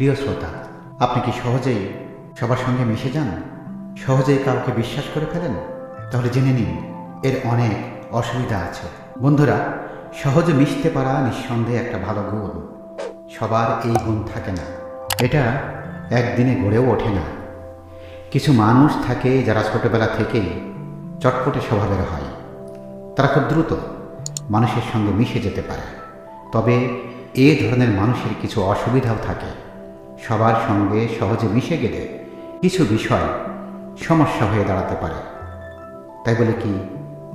প্রিয় শ্রোতা, আপনি কি সহজেই সবার সঙ্গে মিশে যান? সহজেই কাউকে বিশ্বাস করে ফেলেন? তাহলে জেনে নিন, এর অনেক অসুবিধা আছে। বন্ধুরা, সহজে মিশতে পারা নিঃসন্দেহে একটা ভালো গুণ। সবার এই গুণ থাকে না। এটা একদিনে গড়েও ওঠে না। কিছু মানুষ থাকে যারা ছোটবেলা থেকেই চটপটে স্বভাবের হয়। তারা খুব দ্রুত মানুষের সঙ্গে মিশে যেতে পারে। তবে এ ধরনের মানুষের কিছু অসুবিধাও থাকে। সবার সঙ্গে সহজে মিশে গেলে কিছু বিষয় সমস্যা হয়ে দাঁড়াতে পারে। তাই বলে কি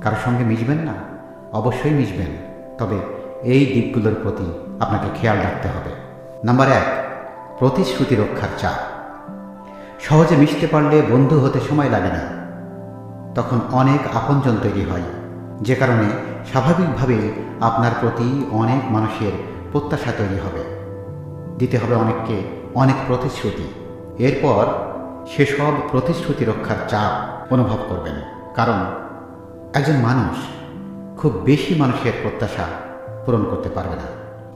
কারোর সঙ্গে মিশবেন না? অবশ্যই মিশবেন, তবে এই দিকগুলোর প্রতি আপনাকে খেয়াল রাখতে হবে। নাম্বার এক, প্রতিশ্রুতি রক্ষার চাপ। সহজে মিশতে পারলে বন্ধু হতে সময় লাগে না। তখন অনেক আপনজন তৈরি হয়, যে কারণে স্বাভাবিকভাবে আপনার প্রতি অনেক মানুষের প্রত্যাশা তৈরি হবে। দিতে হবে অনেককে অনেক প্রতিশ্রুতি। এরপর সেসব প্রতিশ্রুতি রক্ষার চাপ অনুভব করবেন। কারণ একজন মানুষ খুব বেশি মানুষের প্রত্যাশা পূরণ করতে পারবে না।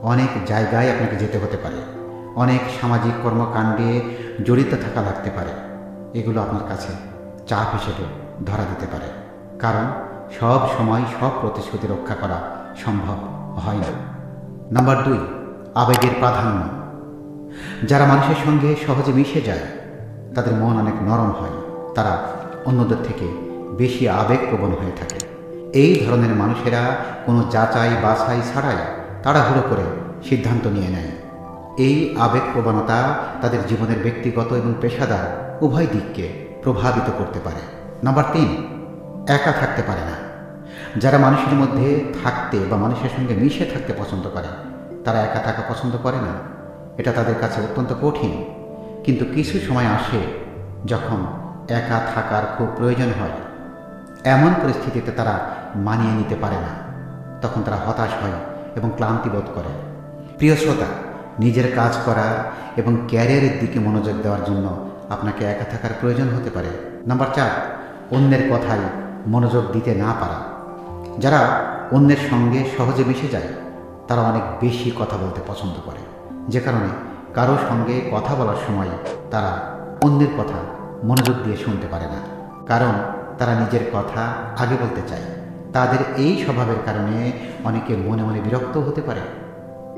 অনেক জায়গায় আপনাকে যেতে হতে পারে। অনেক সামাজিক কর্মকাণ্ডে জড়িত থাকা লাগতে পারে। এগুলো আপনার কাছে চাপ হিসেবে ধরা দিতে পারে। কারণ সব সময় সব প্রতিশ্রুতি রক্ষা করা সম্ভব হয় না। নাম্বার দুই, আবেগের প্রাধান্য। যারা মানুষের সঙ্গে সহজে মিশে যায়, তাদের মন অনেক নরম হয়, তারা অন্যদের থেকে বেশি আবেগপ্রবণ হয়ে থাকে। এই ধরনের মানুষেরা কোনো যাচাই বাছাই ছাড়াই তাড়াহুড়ো করে সিদ্ধান্ত নিয়ে নেয়। এই আবেগপ্রবণতা তাদের জীবনের ব্যক্তিগত এবং পেশাদার উভয় দিককে প্রভাবিত করতে পারে। নাম্বার তিন, একা থাকতে পারে না। যারা মানুষের মধ্যে থাকতে বা মানুষের সঙ্গে মিশে থাকতে পছন্দ করে, তারা একা থাকা পছন্দ করে না। এটা তাদের কাছে অত্যন্ত কঠিন। কিন্তু কিছু সময় আসে যখন একা থাকার খুব প্রয়োজন হয়। এমন পরিস্থিতিতে তারা মানিয়ে নিতে পারে না। তখন তারা হতাশ হয় এবং ক্লান্তি বোধ করে। প্রিয় শ্রোতা, নিজের কাজ করা এবং ক্যারিয়ারের দিকে মনোযোগ দেওয়ার জন্য আপনাকে একা থাকার প্রয়োজন হতে পারে। নাম্বার চার, অন্যের কথায় মনোযোগ দিতে না পারা। যারা অন্যের সঙ্গে সহজে মিশে যায়, তারা অনেক বেশি কথা বলতে পছন্দ করে। যে কারণে কারও সঙ্গে কথা বলার সময় তারা অন্যের কথা মনোযোগ দিয়ে শুনতে পারে না। কারণ তারা নিজের কথা আগে বলতে চায়। তাদের এই স্বভাবের কারণে অনেকে মনে মনে বিরক্ত হতে পারে।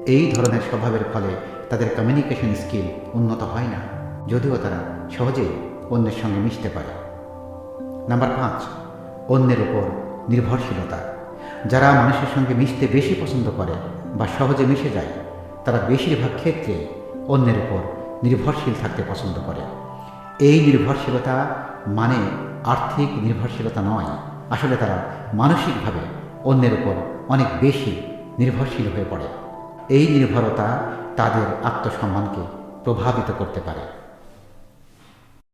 এই ধরনের স্বভাবের ফলে তাদের কমিউনিকেশন স্কিল উন্নত হয় না, যদিও তারা সহজেই অন্যের সঙ্গে মিশতে পারে। নাম্বার পাঁচ, অন্যের উপর নির্ভরশীলতা। যারা মানুষের সঙ্গে মিশতে বেশি পছন্দ করে বা সহজে মিশে যায় তারা বেশিরভাগ ক্ষেত্রে অন্যের উপর নির্ভরশীল থাকতে পছন্দ করে। এই নির্ভরশীলতা মানে আর্থিক নির্ভরশীলতা নয়। আসলে তারা মানসিকভাবে অন্যের উপর অনেক বেশি নির্ভরশীল হয়ে পড়ে। এই নির্ভরতা তাদের আত্মসম্মানকে প্রভাবিত করতে পারে।